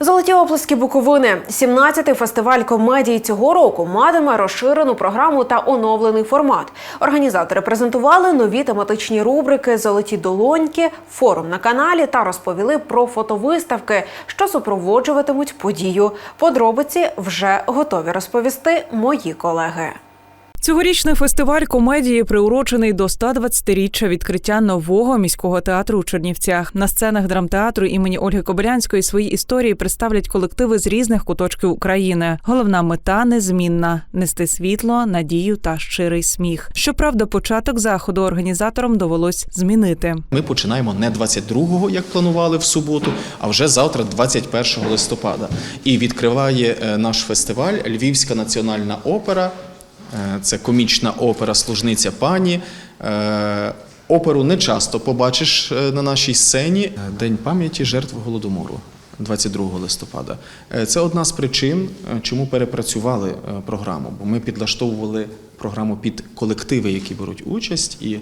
Золоті оплески Буковини. 17-й фестиваль комедії цього року матиме розширену програму та оновлений формат. Організатори презентували нові тематичні рубрики Золоті долоньки, форум на каналі та розповіли про фотовиставки, що супроводжуватимуть подію. Подробиці вже готові розповісти мої колеги. Цьогорічний фестиваль комедії приурочений до 120-річчя відкриття нового міського театру у Чернівцях. На сценах драмтеатру імені Ольги Кобилянської свої історії представлять колективи з різних куточків України. Головна мета незмінна нести світло, надію та щирий сміх. Щоправда, початок заходу організаторам довелось змінити. Ми починаємо не 22-го, як планували в суботу, а вже завтра, 21 листопада. І відкриває е, наш фестиваль Львівська національна опера. Е, Це комічна опера Служниця пані. Е, Оперу не часто побачиш е, на нашій сцені. День пам'яті жертв голодомору. 22 листопада. Це одна з причин, чому перепрацювали програму, бо ми підлаштовували програму під колективи, які беруть участь. І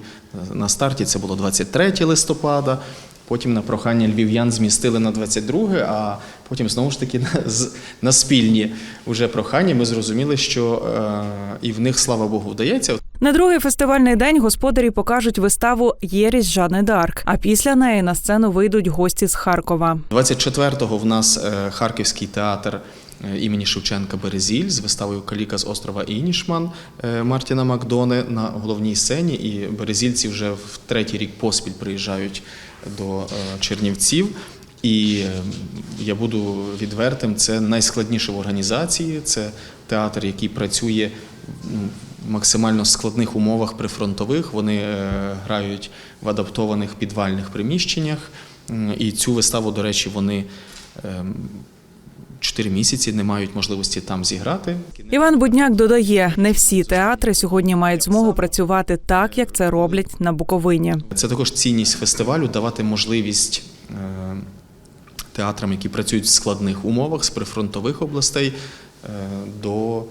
на старті це було 23 листопада. Потім на прохання львів'ян змістили на 22, а потім знову ж таки на, з- на спільні уже прохання ми зрозуміли, що е, і в них, слава Богу, вдається. На другий фестивальний день господарі покажуть виставу Єрість Жанни Дарк. А після неї на сцену вийдуть гості з Харкова. 24-го в нас е, Харківський театр імені Шевченка Березіль з виставою Каліка з острова Інішман е, Мартіна Макдони на головній сцені. І березільці вже в третій рік поспіль приїжджають до е, Чернівців. І е, я буду відвертим, це найскладніше в організації. Це театр, який працює в максимально складних умовах прифронтових. Вони е, грають в адаптованих підвальних приміщеннях. І цю виставу, до речі, вони чотири місяці не мають можливості там зіграти. Іван Будняк додає, не всі театри сьогодні мають змогу працювати так, як це роблять на Буковині. Це також цінність фестивалю давати можливість е, театрам, які працюють в складних умовах з прифронтових областей, е, до е,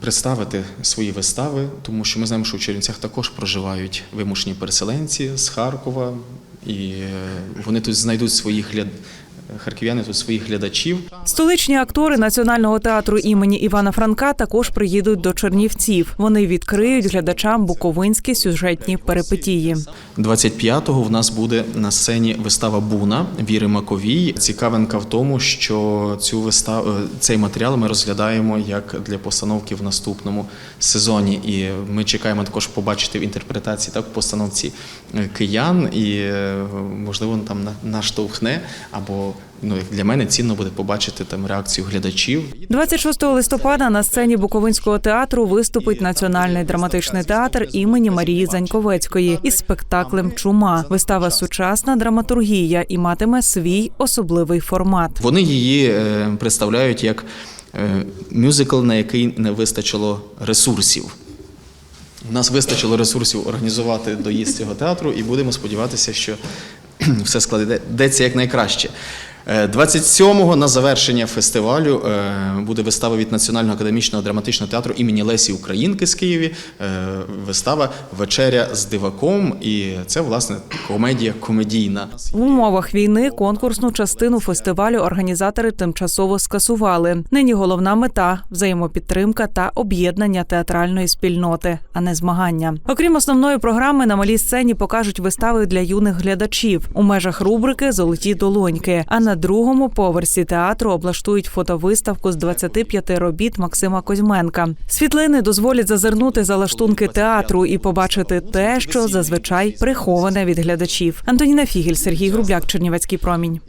представити свої вистави, тому що ми знаємо, що в Чернівцях також проживають вимушені переселенці з Харкова, і вони тут знайдуть своїх. Харків'яни тут своїх глядачів. Столичні актори Національного театру імені Івана Франка також приїдуть до Чернівців. Вони відкриють глядачам буковинські сюжетні перипетії. 25-го в нас буде на сцені вистава Буна Віри Маковій. Цікавинка в тому, що цю виставу цей матеріал ми розглядаємо як для постановки в наступному сезоні. І ми чекаємо також побачити в інтерпретації так в постановці е, киян, і е, можливо там на- наштовхне або ну як для мене цінно буде побачити там реакцію глядачів. 26 листопада на сцені Буковинського театру виступить Національний драматичний театр імені Марії Заньковецької із спектаклем Чума. Вистава сучасна драматургія і матиме свій особливий формат. Вони її е, представляють як е, мюзикл, на який не вистачило ресурсів. У нас вистачило ресурсів організувати доїзд цього театру, і будемо сподіватися, що все складеться якнайкраще. Е, 27-го на завершення фестивалю е, буде вистава від Національного академічного драматичного театру імені Лесі Українки з Києві. Е, Вистава Вечеря з диваком. І це, власне, комедія комедійна. В умовах війни конкурсну частину фестивалю організатори тимчасово скасували. Нині головна мета взаємопідтримка та об'єднання театральної спільноти, а не змагання. Окрім основної програми, на малій сцені покажуть вистави для юних глядачів у межах рубрики Золоті долоньки. А другому поверсі театру облаштують фотовиставку з 25 робіт Максима Козьменка. Світлини дозволять зазирнути за лаштунки театру і побачити те, що зазвичай приховане від глядачів. Антоніна Фігель, Сергій Грубляк, Чернівецький промінь.